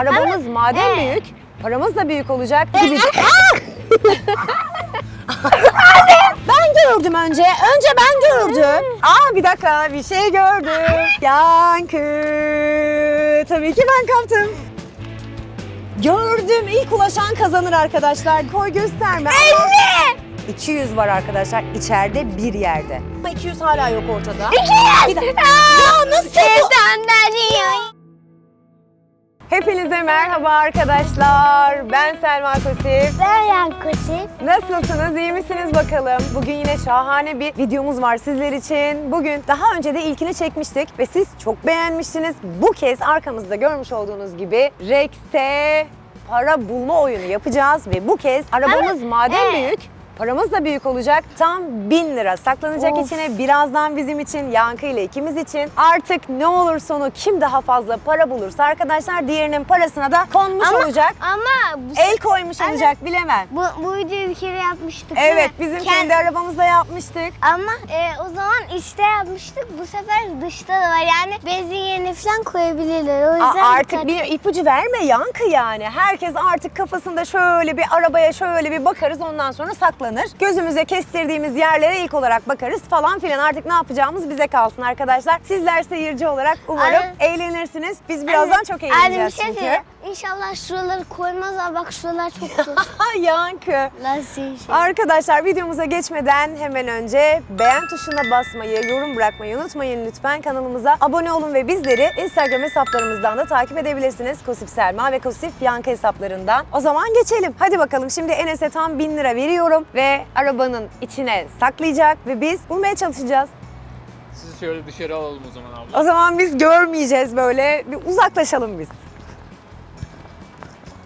Arabamız madem Evet. büyük, paramız da büyük olacak gibi. ben gördüm önce. Önce ben gördüm. Aa bir dakika bir şey gördüm. Yankı. Tabii ki ben kaptım. Gördüm. İlk ulaşan kazanır arkadaşlar. Koy gösterme. 50. 200 var arkadaşlar içeride bir yerde. Ama 200 hala yok ortada. 200. Bir dakika. Ya nasıl? Senden iyi. Hepinize merhaba arkadaşlar. Ben Selma Kosif. Ben Yankısı. Nasılsınız? İyi misiniz bakalım? Bugün yine şahane bir videomuz var sizler için. Bugün daha önce de ilkini çekmiştik ve siz çok beğenmiştiniz. Bu kez arkamızda görmüş olduğunuz gibi Rex'te para bulma oyunu yapacağız ve bu kez arabamız madem evet. büyük Paramız da büyük olacak. Tam 1000 lira saklanacak Of. içine. Birazdan bizim için, Yankı ile ikimiz için. Artık ne olur sonu kim daha fazla para bulursa arkadaşlar diğerinin parasına da konmuş Ama, olacak. ama bu, El koymuş Anne. olacak bilemem. bu, bu videoyu bir kere yapmıştık Evet bizim Kend- kendi arabamızda yapmıştık. Ama e, o zaman içte yapmıştık. Bu sefer dışta da var. Yani benzin yerine falan koyabilirler. O Aa, yüzden artık dikkat- bir ipucu verme yankı yani. Herkes artık kafasında şöyle bir arabaya şöyle bir bakarız ondan sonra saklanır. Gözümüze kestirdiğimiz yerlere ilk olarak bakarız falan filan. Artık ne yapacağımız bize kalsın arkadaşlar. Sizler seyirci olarak umarım Anne. eğlenirsiniz. Biz birazdan Anne, çok anne, eğleneceğiz bir şey çünkü. söyleyeyim. İnşallah şuraları koymazlar. Bak şuralar çok zor. Yankı. Lastiği şey. Arkadaşlar videomuza geçmeden hemen önce beğen tuşuna basmayı, yorum bırakmayı unutmayın lütfen. Kanalımıza abone olun ve bizleri Instagram hesaplarımızdan da takip edebilirsiniz. Kosif Selma ve Kosif Yankı hesaplarından. O zaman geçelim. Hadi bakalım şimdi Enes'e tam 1000 lira veriyorum ve arabanın içine saklayacak ve biz bulmaya çalışacağız. Sizi şöyle dışarı alalım o zaman abla. O zaman biz görmeyeceğiz böyle. Bir uzaklaşalım biz.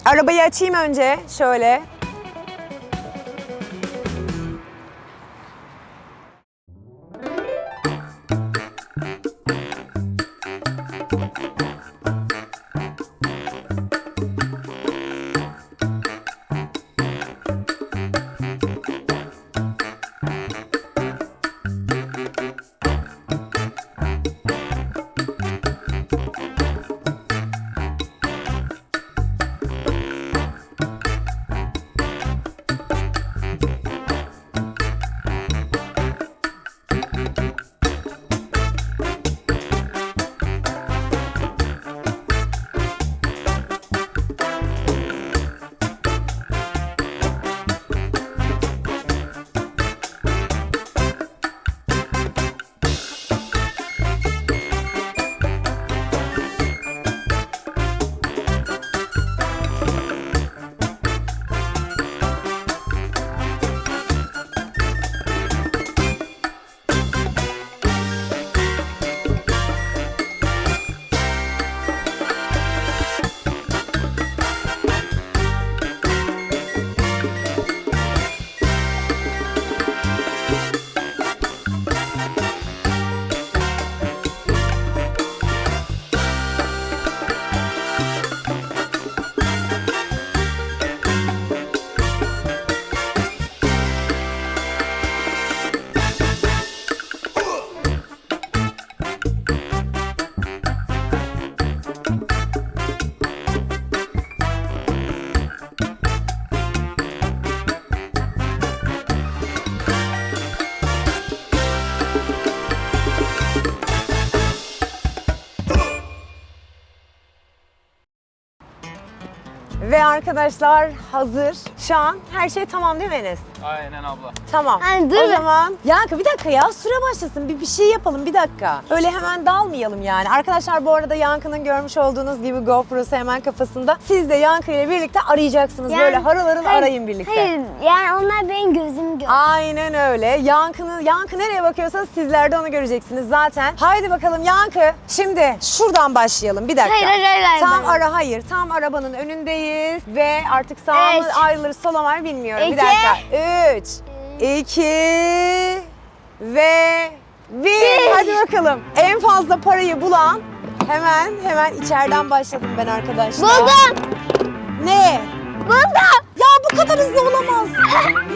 Arabayı açayım önce şöyle. Arkadaşlar hazır. Şu an her şey tamam değil mi Enes? Aynen abla. Tamam. Dur o zaman Yankı bir dakika ya süre başlasın. Bir, bir şey yapalım bir dakika. Öyle hemen dalmayalım yani. Arkadaşlar bu arada Yankı'nın görmüş olduğunuz gibi GoPro'su hemen kafasında. Siz de Yankı ile birlikte arayacaksınız. Yani- Böyle harıl harıl Hayır, arayın birlikte. Hayır yani onlar benim gözüm gör. Aynen öyle. Yankı'nın Yankı nereye bakıyorsa sizler de onu göreceksiniz zaten. Haydi bakalım Yankı. Şimdi şuradan başlayalım. Bir dakika. Hayır, hayır, hayır, hayır, Tam ben- ara hayır. Tam arabanın önündeyiz ve artık sağa mı Üç. ayrılırız sola mı ayrılır bilmiyorum. Bir İki. dakika. 3 2 ve 1. Bir. Hadi bakalım. En fazla parayı bulan hemen hemen içeriden başladım ben arkadaşlar. Buldum. Ne? Buldum. Ya bu kadar hızlı olamaz.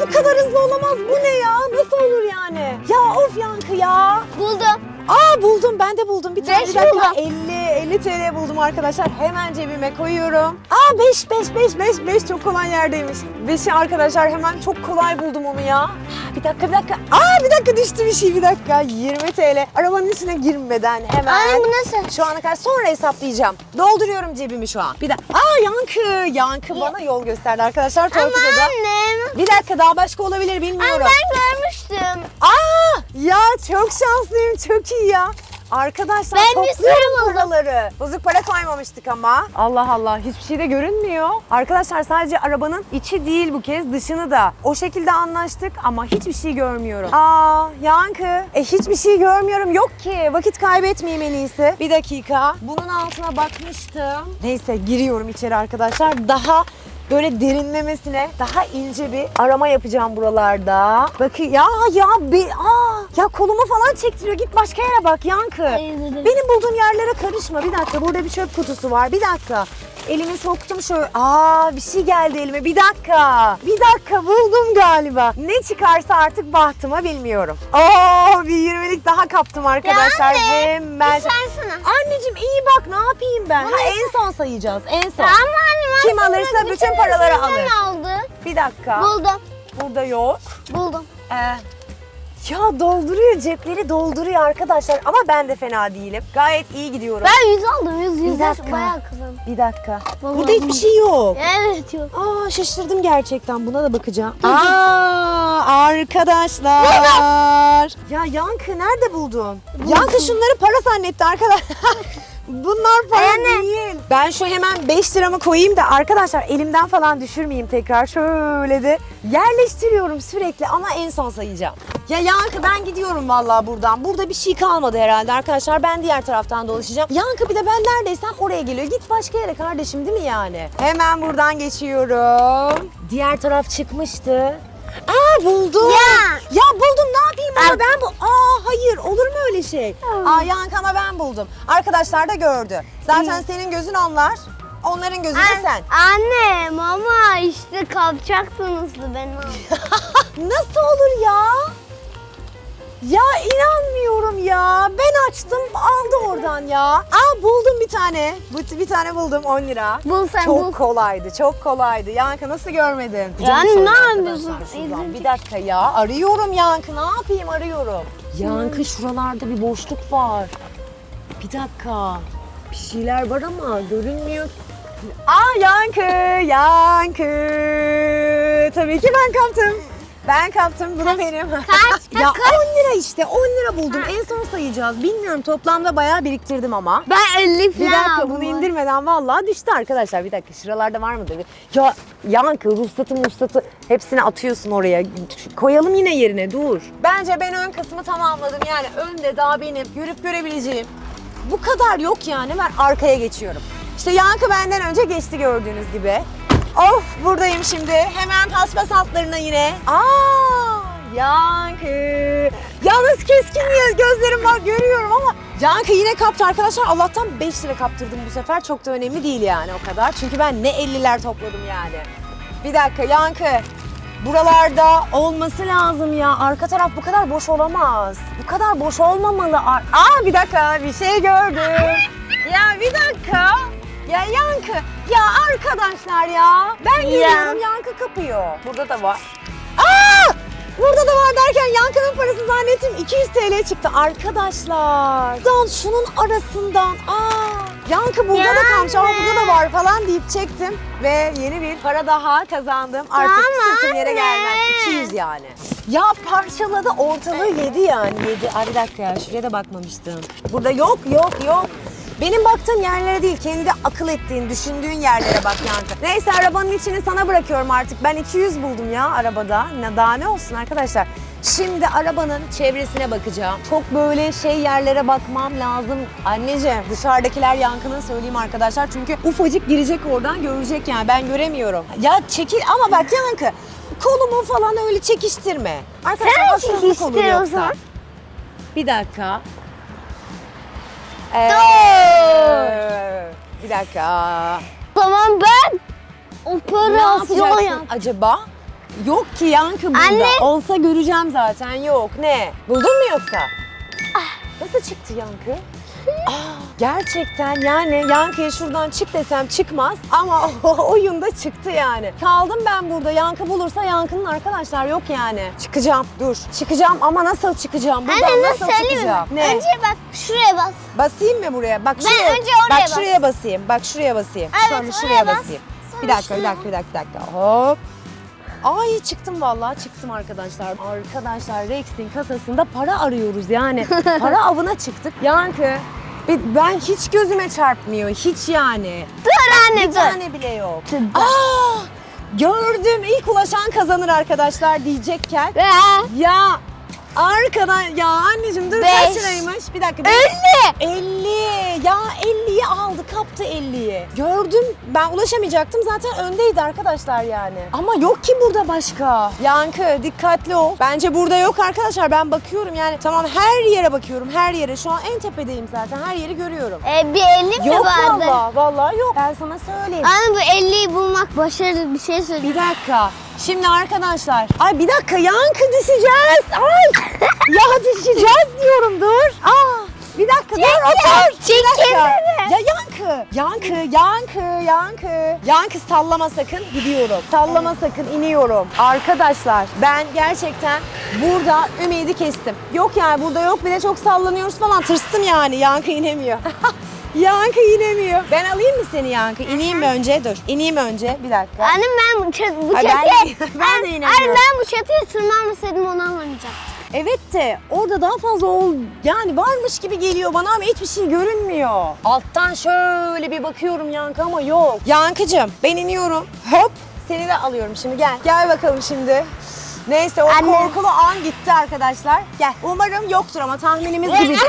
bu kadar hızlı olamaz. Bu ne ya? Nasıl olur yani? Ya of yankı ya. Buldum. Aa buldum ben de buldum. Bir tane Beş bir dakika. buldum. 50 50 TL buldum arkadaşlar. Hemen cebime koyuyorum. Aa 5 5 5 5 5 çok kolay yerdeymiş. 5'i arkadaşlar hemen çok kolay buldum onu ya. Bir dakika bir dakika. Aa bir dakika düştü bir şey bir dakika. 20 TL. Arabanın içine girmeden hemen. Anne bu nasıl? Şu ana kadar sonra hesaplayacağım. Dolduruyorum cebimi şu an. Bir dakika. Aa Yankı. Yankı bana yol gösterdi arkadaşlar. Ama Torpidoda. annem. Bir dakika daha başka olabilir bilmiyorum. ben görmüştüm. Aa ya çok şanslıyım çok iyi ya. Arkadaşlar Ben bir topluyorum paraları. Bozuk para koymamıştık ama. Allah Allah hiçbir şey de görünmüyor. Arkadaşlar sadece arabanın içi değil bu kez dışını da. O şekilde anlaştık ama hiçbir şey görmüyorum. Aa Yankı. E hiçbir şey görmüyorum yok ki. Vakit kaybetmeyeyim en iyisi. Bir dakika. Bunun altına bakmıştım. Neyse giriyorum içeri arkadaşlar. Daha böyle derinlemesine daha ince bir arama yapacağım buralarda. Bakın ya ya bir aa ya kolumu falan çektiriyor. Git başka yere bak Yankı. Benim bulduğum yerlere karışma. Bir dakika burada bir çöp kutusu var. Bir dakika. Elimi soktum şöyle. Aa bir şey geldi elime. Bir dakika. Bir dakika buldum galiba. Ne çıkarsa artık bahtıma bilmiyorum. Oo bir 20'lik daha kaptım arkadaşlar. Yani, Hemen. Bir saysana. Anneciğim iyi bak ne yapayım ben? Ha, en son sayacağız. En son. Tamam annem. Kim alırsa bütün bütün paraları alır. aldı. Bir dakika. Buldum. Burada yok. Buldum. Ee, ya dolduruyor cepleri dolduruyor arkadaşlar ama ben de fena değilim. Gayet iyi gidiyorum. Ben 100 aldım. 100 100 dakika. bayağı kızım. Bir dakika. Vallahi Burada hiçbir şey yok. Evet yok. Aa şaşırdım gerçekten. Buna da bakacağım. Aa arkadaşlar. Ya Yankı nerede buldun? Yankı şunları para zannetti arkadaşlar. Bunlar para Anne. değil. Ben şu hemen 5 liramı koyayım da arkadaşlar elimden falan düşürmeyeyim tekrar. Şöyle de yerleştiriyorum sürekli ama en son sayacağım. Ya Yankı ben gidiyorum vallahi buradan. Burada bir şey kalmadı herhalde arkadaşlar. Ben diğer taraftan dolaşacağım. Yankı bir de ben neredeysem oraya geliyor. Git başka yere kardeşim değil mi yani? Hemen buradan geçiyorum. Diğer taraf çıkmıştı. Aa buldum. Ya. Ya buldum ne yapayım ama ben bu. Aa hayır olur mu öyle şey? Aa Yankı ama ben buldum. Arkadaşlar da gördü. Zaten senin gözün onlar. Onların gözü de sen. Annem ama işte kapacaktınız da ben aldım. Nasıl olur ya? Ya inanmıyorum ya. Ben açtım aldı oradan ya. Aa buldum bir tane. Bu bir tane buldum 10 lira. Bul sen çok bul. kolaydı, çok kolaydı. Yankı nasıl görmedin? Canım ne yapıyorsun? şuradan. Bir dakika ya. Arıyorum Yankı. Ne yapayım arıyorum. Yankı şuralarda bir boşluk var. Bir dakika. Bir şeyler var ama görünmüyor. Aa Yankı, Yankı. Tabii ki ben kaptım. Ben kaptım. Bu da benim. Kaç? ya kaç? 10 lira işte. 10 lira buldum. En son sayacağız. Bilmiyorum toplamda bayağı biriktirdim ama. Ben 50 Bir dakika bunu indirmeden vallahi düştü arkadaşlar. Bir dakika şuralarda var mıdır? Ya yankı, ruhsatı, ruhsatı hepsini atıyorsun oraya. Koyalım yine yerine dur. Bence ben ön kısmı tamamladım. Yani önde daha benim görüp görebileceğim. Bu kadar yok yani. Ben arkaya geçiyorum. İşte Yankı benden önce geçti gördüğünüz gibi. Of buradayım şimdi. Hemen paspas altlarına yine. Aa Yankı. Yalnız keskin gözlerim var görüyorum ama Yankı yine kaptı arkadaşlar. Allah'tan 5 lira kaptırdım bu sefer. Çok da önemli değil yani o kadar. Çünkü ben ne 50'ler topladım yani. Bir dakika Yankı. Buralarda olması lazım ya. Arka taraf bu kadar boş olamaz. Bu kadar boş olmamalı. Ar- Aa bir dakika bir şey gördüm. ya bir dakika. Ya Yankı. Ya arkadaşlar ya. Ben geliyorum Yankı kapıyor. Burada da var. Aa! Burada da var derken Yankı'nın parası zannettim 200 TL çıktı arkadaşlar. Dan şunun arasından. Aa! Yankı burada da kalmış ama burada da var falan deyip çektim ve yeni bir para daha kazandım. Artık Tamam sırtım yere gelmez. anne. 200 yani. Ya parçaladı ortalığı yedi yani yedi. Ay bir dakika ya şuraya da bakmamıştım. Burada yok yok yok. Benim baktığım yerlere değil, kendi akıl ettiğin, düşündüğün yerlere bak Yankı. Neyse arabanın içini sana bırakıyorum artık. Ben 200 buldum ya arabada. Ne, daha ne olsun arkadaşlar. Şimdi arabanın çevresine bakacağım. Çok böyle şey yerlere bakmam lazım. Anneciğim dışarıdakiler Yankı'nın söyleyeyim arkadaşlar. Çünkü ufacık girecek oradan görecek yani ben göremiyorum. Ya çekil ama bak Yankı kolumu falan öyle çekiştirme. Arkadaşlar Sen haksızlık olur çekiştir o yoksa. zaman. Bir dakika. Ee, bir dakika. O zaman ben Ne operasyon yapacaksın yap. acaba? Yok ki yankı burada. Anne. Olsa göreceğim zaten. Yok. Ne? Buldun mu yoksa? Nasıl çıktı yankı? Aa, Gerçekten yani Yankı'ya şuradan çık desem çıkmaz ama oyunda çıktı yani. Kaldım ben burada. Yankı bulursa Yankı'nın arkadaşlar yok yani. Çıkacağım dur. Çıkacağım ama nasıl çıkacağım? Buradan Anne nasıl nasıl çıkacağım? Ne? Önce bak şuraya bas. Basayım mı buraya? Bak Ben şuraya. önce oraya bak bas. şuraya basayım. Bak şuraya basayım. Evet, Sonra şuraya bas. basayım. Sonra Bir dakika, bir dakika, bir dakika, bir dakika. Hop. Ay çıktım vallahi çıktım arkadaşlar. Arkadaşlar Rex'in kasasında para arıyoruz yani. para avına çıktık. Yankı ben hiç gözüme çarpmıyor. Hiç yani. Dur anne Bir dur. tane bile yok. Dur. Aa! Gördüm. İlk ulaşan kazanır arkadaşlar diyecekken. Ve Ya arkadan ya anneciğim dur Beş. kaç liraymış? Bir dakika. 50. 50. Ya 50'yi aldı kaptı 50'yi. Gördüm ben ulaşamayacaktım zaten öndeydi arkadaşlar yani. Ama yok ki burada başka. Yankı dikkatli ol. Bence burada yok arkadaşlar ben bakıyorum yani tamam her yere bakıyorum her yere. Şu an en tepedeyim zaten her yeri görüyorum. E, bir 50 mi Yok vardı? valla vallahi yok. Ben sana söyleyeyim. Anne bu 50'yi bulmak başarılı bir şey söyle. Bir dakika. Şimdi arkadaşlar. Ay bir dakika yankı düşeceğiz. Ay. ya düşeceğiz diyorum dur. Aa. Bir dakika dur otur. Bir çek dakika. kendini. Ya yankı. Yankı, yankı, yankı. Yankı sallama sakın gidiyorum. Sallama sakın iniyorum. Arkadaşlar ben gerçekten burada ümidi kestim. Yok yani burada yok bir de çok sallanıyoruz falan. Tırstım yani yankı inemiyor. yankı inemiyor. Ben alayım mı seni yankı? İneyim mi önce? Dur. İneyim önce. Bir dakika. Anne ben bu, çat, bu Ay, ben çatıya... de- ben de Anne, inemiyorum. Anne ben bu çatıya tırmanmasaydım onu alamayacaktım. Evet de orada daha fazla ol yani varmış gibi geliyor bana ama hiçbir şey görünmüyor. Alttan şöyle bir bakıyorum Yankı ama yok. Yankıcığım ben iniyorum. Hop seni de alıyorum şimdi gel. Gel bakalım şimdi. Neyse o Anne. korkulu an gitti arkadaşlar. Gel. Umarım yoktur ama tahminimiz gibi.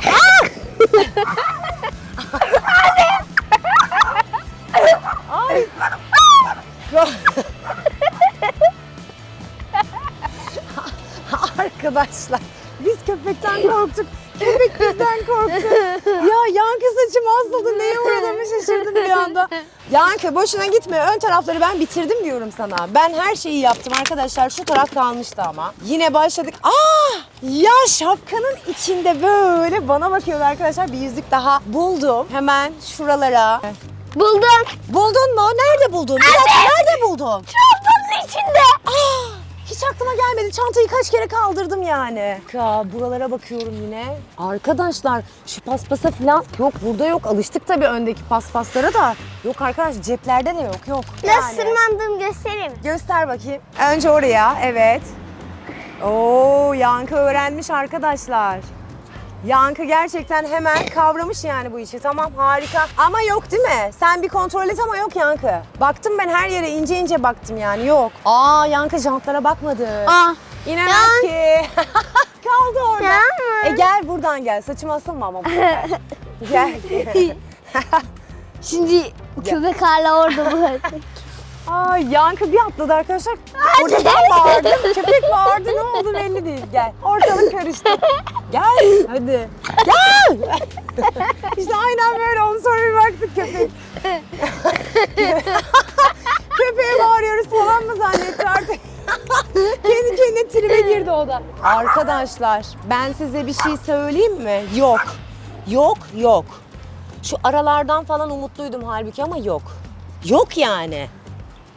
Arkadaşlar biz köpekten korktuk. Köpek bizden korktu. Ya yankı saçım asıldı. Neye uğradığımı şaşırdım bir anda. Yankı boşuna gitme. Ön tarafları ben bitirdim diyorum sana. Ben her şeyi yaptım arkadaşlar. Şu taraf kalmıştı ama. Yine başladık. Aa! Ya şapkanın içinde böyle bana bakıyordu arkadaşlar. Bir yüzük daha buldum. Hemen şuralara. Buldum. Buldun mu? Nerede buldun? Bir dakika nerede buldun? Çantanın içinde. Aa, hiç aklıma gelmedi. Çantayı kaç kere kaldırdım yani. Ya buralara bakıyorum yine. Arkadaşlar şu paspasa falan yok burada yok. Alıştık tabii öndeki paspaslara da. Yok arkadaş ceplerde de yok yok. Nasıl tırmandığımı göstereyim. Göster bakayım. Önce oraya evet. Oo Yankı öğrenmiş arkadaşlar. Yankı gerçekten hemen kavramış yani bu işi. Tamam harika. Ama yok değil mi? Sen bir kontrol et ama yok Yankı. Baktım ben her yere ince ince baktım yani yok. Aa Yankı jantlara bakmadı. Aa. İnemez Yan- ki. Kaldı orada. E gel buradan gel. Saçım asılma ama bu sefer. gel. Şimdi köpek hala orada bu. Ay yankı bir atladı arkadaşlar. Oradan bağırdı. Köpek bağırdı ne oldu belli değil. Gel. Ortalık karıştı. Gel. Hadi. Gel. işte aynen böyle oldu. Sonra bir baktık köpek. Köpeğe bağırıyoruz falan mı zannetti artık. Kendi kendine tribe girdi o da. Arkadaşlar ben size bir şey söyleyeyim mi? Yok. Yok yok. Şu aralardan falan umutluydum halbuki ama yok. Yok yani.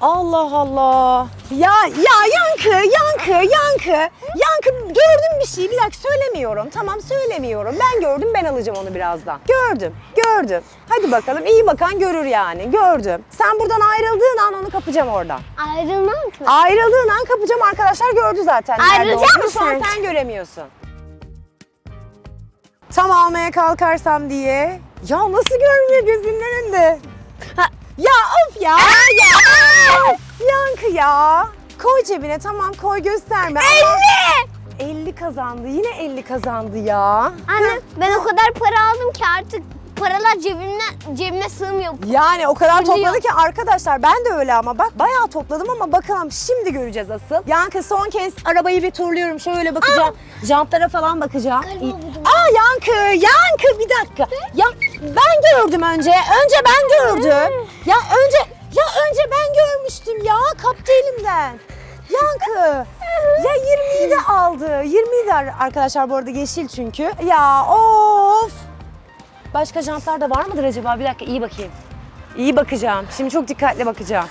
Allah Allah. Ya ya yankı yankı yankı. Yankı gördüm bir şey. Bir dakika söylemiyorum. Tamam söylemiyorum. Ben gördüm ben alacağım onu birazdan. Gördüm gördüm. Hadi bakalım iyi bakan görür yani. Gördüm. Sen buradan ayrıldığın an onu kapacağım oradan. Ayrılmam ki. Ayrıldığın an kapacağım arkadaşlar gördü zaten. nerede Ayrılacak olduğunu. Şu an mısın? sen göremiyorsun. Tam almaya kalkarsam diye. Ya nasıl görmüyor gözünün önünde? Ha, ya of ya. ya. Yankı ya. Koy cebine tamam koy gösterme. 50. 50 kazandı. Yine 50 kazandı ya. Anne ben o kadar para aldım ki artık paralar cebimden cebime sığmıyor. Yani o kadar Biliyor. topladı ki arkadaşlar ben de öyle ama bak bayağı topladım ama bakalım şimdi göreceğiz asıl. Yankı son kez arabayı bir turluyorum şöyle bakacağım. Jantlara falan bakacağım. Galiba İyi. buldum. Aa Yankı, Yankı bir dakika. Ya ben gördüm önce. Önce ben gördüm. Ya önce ya önce ben görmüştüm ya kaptı elimden. Yankı. Ya 20'yi de aldı. 20'yi de ar- arkadaşlar bu arada yeşil çünkü. Ya of. Başka jantlar da var mıdır acaba? Bir dakika iyi bakayım. İyi bakacağım. Şimdi çok dikkatli bakacağım.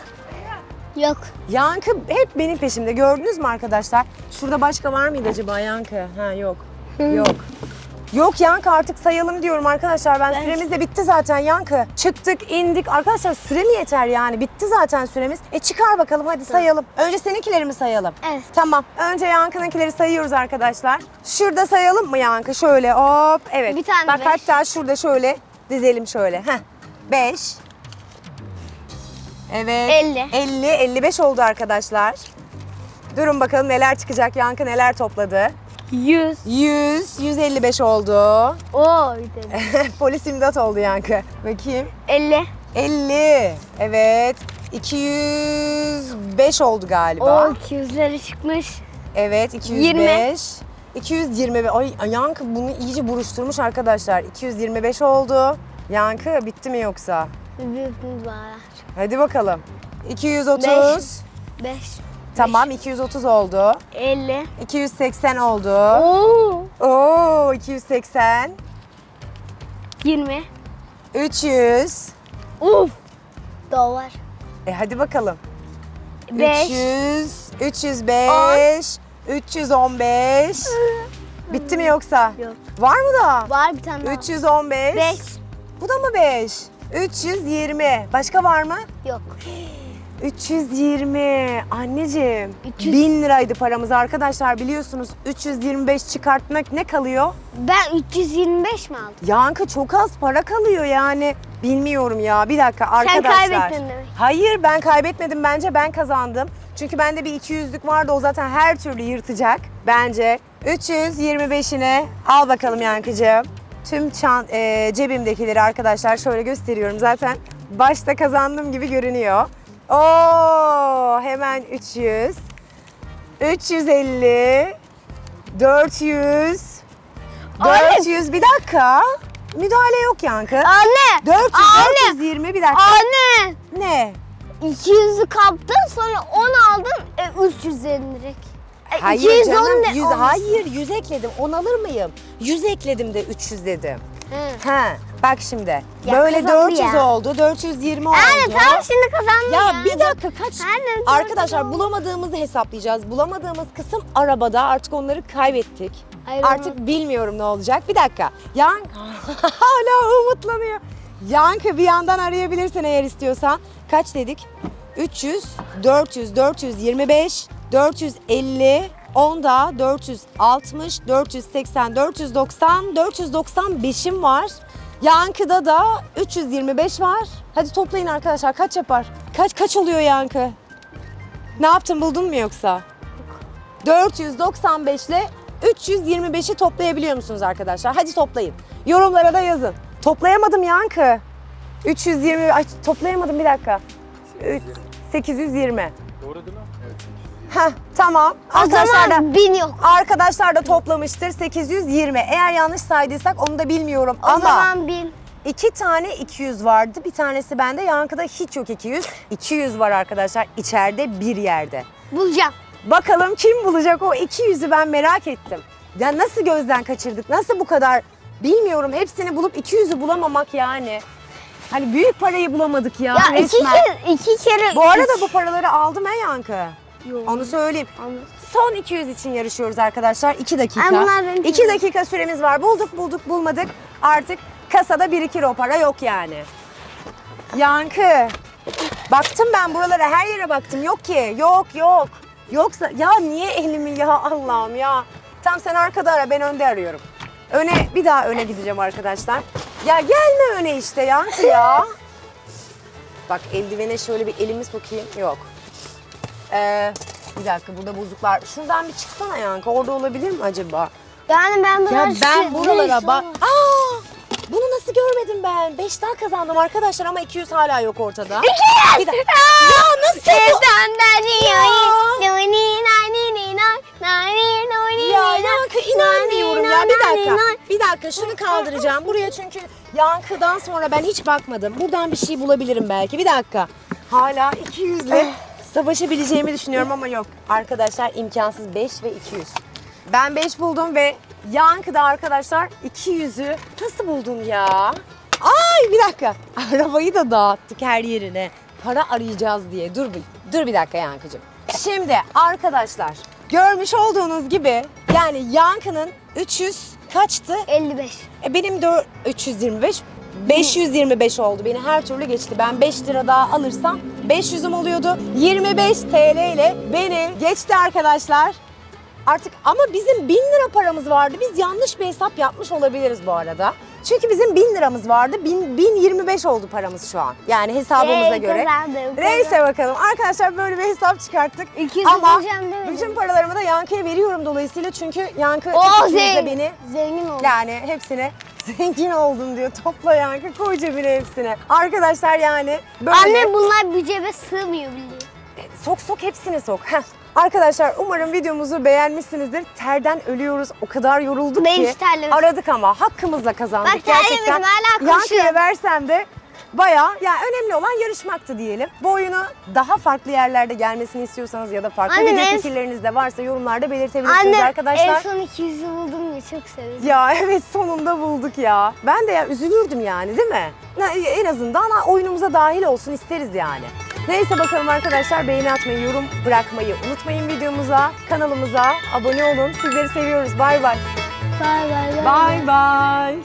Yok. Yankı hep benim peşimde. Gördünüz mü arkadaşlar? Şurada başka var mıydı acaba Yankı? Ha yok. Yok. Yok Yankı artık sayalım diyorum arkadaşlar. Ben, Ben- süremiz de bitti zaten Yankı. Çıktık, indik. Arkadaşlar süre mi yeter yani? Bitti zaten süremiz. E çıkar bakalım hadi sayalım. Önce seninkileri mi sayalım? Evet. Tamam. Önce Yankı'nınkileri sayıyoruz arkadaşlar. Şurada sayalım mı Yankı? Şöyle hop. Evet. Bir tane Bak beş. hatta şurada şöyle dizelim şöyle. Heh. 5. Evet. 50. 50, 55 oldu arkadaşlar. Durun bakalım neler çıkacak. Yankı neler topladı. 100. 100, 155 oldu. Oo dedi. Polis imdat oldu Yankı. Bakayım. 50. 50. Evet. 205 oldu galiba. Oo 200'leri çıkmış. Evet 205. 220. Ay Yankı bunu iyice buruşturmuş arkadaşlar. 225 oldu. Yankı bitti mi yoksa? Büyük var. Hadi bakalım. 230. 5. Tamam 230 oldu. 50. 280 oldu. Oo. Oo 280. 20. 300. Uf. Dolar. E hadi bakalım. 5. 300. 305. 315. Bitti mi yoksa? Yok. Var mı da? Var bir tane daha. 315. 5. Bu da mı 5? 320. Başka var mı? Yok. 320. Anneciğim. 300. 1000 liraydı paramız arkadaşlar biliyorsunuz. 325 çıkartmak ne kalıyor? Ben 325 mi aldım? Yankı çok az para kalıyor yani. Bilmiyorum ya. Bir dakika arkadaşlar. kaybettin demek. Hayır ben kaybetmedim bence ben kazandım. Çünkü bende bir 200'lük vardı o zaten her türlü yırtacak bence. 325'ine al bakalım Yankıcığım. Tüm çan, e, cebimdekileri arkadaşlar şöyle gösteriyorum zaten. Başta kazandığım gibi görünüyor. Oo hemen 300. 350. 400. Anne. 400 bir dakika. Müdahale yok Yankı. Anne! 400, Anne! 420 bir dakika. Anne! Ne? 200'ü kaptın sonra 10 aldın e, 300 direkt. E, Hayır 210 canım, ne 100, olmuş? hayır 100 ekledim. 10 alır mıyım? 100 ekledim de 300 dedim. Hı. Ha, bak şimdi. Ya Böyle kazandı 400 ya. oldu, 420 oldu. Anne tamam şimdi kazandın ya. Bir dakika kaç? Anne, Arkadaşlar bulamadığımızı hesaplayacağız. Bulamadığımız kısım arabada. Artık onları kaybettik. Hayır, Artık bilmiyorum ne olacak. Bir dakika. Yan hala umutlanıyor. Yankı bir yandan arayabilirsin eğer istiyorsan. Kaç dedik? 300, 400, 425, 450, 10 da 460, 480, 490, 495'im var. Yankı'da da 325 var. Hadi toplayın arkadaşlar kaç yapar? Kaç kaç oluyor Yankı? Ne yaptın buldun mu yoksa? 495 ile 325'i toplayabiliyor musunuz arkadaşlar? Hadi toplayın. Yorumlara da yazın. Toplayamadım Yankı. 320, ay toplayamadım bir dakika. Üç- 820. Doğru değil mi? Evet. Heh, tamam. O Arkadaşlar da, zaman 1000 yok. arkadaşlar da toplamıştır 820. Eğer yanlış saydıysak onu da bilmiyorum O ama zaman 1000. iki tane 200 vardı. Bir tanesi bende. Yankı'da hiç yok 200. 200 var arkadaşlar içeride bir yerde. Bulacağım. Bakalım kim bulacak o 200'ü ben merak ettim. Ya nasıl gözden kaçırdık? Nasıl bu kadar bilmiyorum hepsini bulup 200'ü bulamamak yani. Hani büyük parayı bulamadık ya, Ya iki kere, iki kere. Bu arada bu paraları aldım he Yankı. Yok. Onu söyleyeyim. Anladım. Son 200 için yarışıyoruz arkadaşlar. 2 dakika. Benim 2 dakika süremiz var. Bulduk bulduk bulmadık. Artık kasada birikir o para yok yani. Yankı. Baktım ben buralara her yere baktım. Yok ki. Yok yok. Yoksa ya niye elimi ya Allah'ım ya. Tam sen arkada ara ben önde arıyorum. Öne bir daha öne gideceğim arkadaşlar. Ya gelme öne işte Yankı ya. Bak eldivene şöyle bir elimi sokayım. Yok. Ee, bir dakika burada bozuklar. Şuradan bir çıksana Yankı. Orada olabilir mi acaba? Yani ben bunları Ya ben şu- buralara bak. Aa! Bunu nasıl görmedim ben? 5 daha kazandım arkadaşlar ama 200 hala yok ortada. 200! Ya nasıl bu? Ya. Ya Ya Yankı inanmıyorum ya. Bir dakika. Bir dakika şunu kaldıracağım. Buraya çünkü Yankı'dan sonra ben hiç bakmadım. Buradan bir şey bulabilirim belki. Bir dakika. Hala 200 ile savaşabileceğimi düşünüyorum ama yok. Arkadaşlar imkansız 5 ve 200. Ben 5 buldum ve Yankı'da arkadaşlar 200'ü nasıl buldun ya? Ay bir dakika. Arabayı da dağıttık her yerine. Para arayacağız diye. Dur bir, dur bir dakika Yankıcığım. Şimdi arkadaşlar görmüş olduğunuz gibi yani Yankı'nın 300 kaçtı? 55. E, benim de 325 525 oldu. Beni her türlü geçti. Ben 5 lira daha alırsam 500'üm oluyordu. 25 TL ile beni geçti arkadaşlar. Artık ama bizim 1000 lira paramız vardı. Biz yanlış bir hesap yapmış olabiliriz bu arada. Çünkü bizim 1000 liramız vardı. 1000, 1025 oldu paramız şu an. Yani hesabımıza Yay, göre. kazandım, Neyse bakalım. Arkadaşlar böyle bir hesap çıkarttık. 200 Ama bütün paralarımı da Yankı'ya veriyorum dolayısıyla. Çünkü Yankı O ikimiz de zengin. beni Zengin oldu. yani hepsine zengin oldum diyor. Topla yankı koy cebine hepsine. Arkadaşlar yani böyle Anne bunlar bir cebe sığmıyor biliyor. sok sok hepsini sok. Heh. Arkadaşlar umarım videomuzu beğenmişsinizdir. Terden ölüyoruz. O kadar yorulduk Ben ki. terlemedim. Aradık ama hakkımızla kazandık Bak terlemedim, hala Yankı'ya koşuyorum. versem de Bayağı yani önemli olan yarışmaktı diyelim. Bu oyunu daha farklı yerlerde gelmesini istiyorsanız ya da farklı Anne, video en- fikirleriniz de varsa yorumlarda belirtebilirsiniz Anne arkadaşlar. en son 200'ü buldum ya çok sevindim. Ya evet sonunda bulduk ya. Ben de ya üzülürdüm yani değil mi? Ya, En azından oyunumuza dahil olsun isteriz yani. Neyse bakalım arkadaşlar beğeni atmayı, yorum bırakmayı unutmayın videomuza, kanalımıza abone olun. Sizleri seviyoruz. Bay bay. Bay bay bay. Bay bay.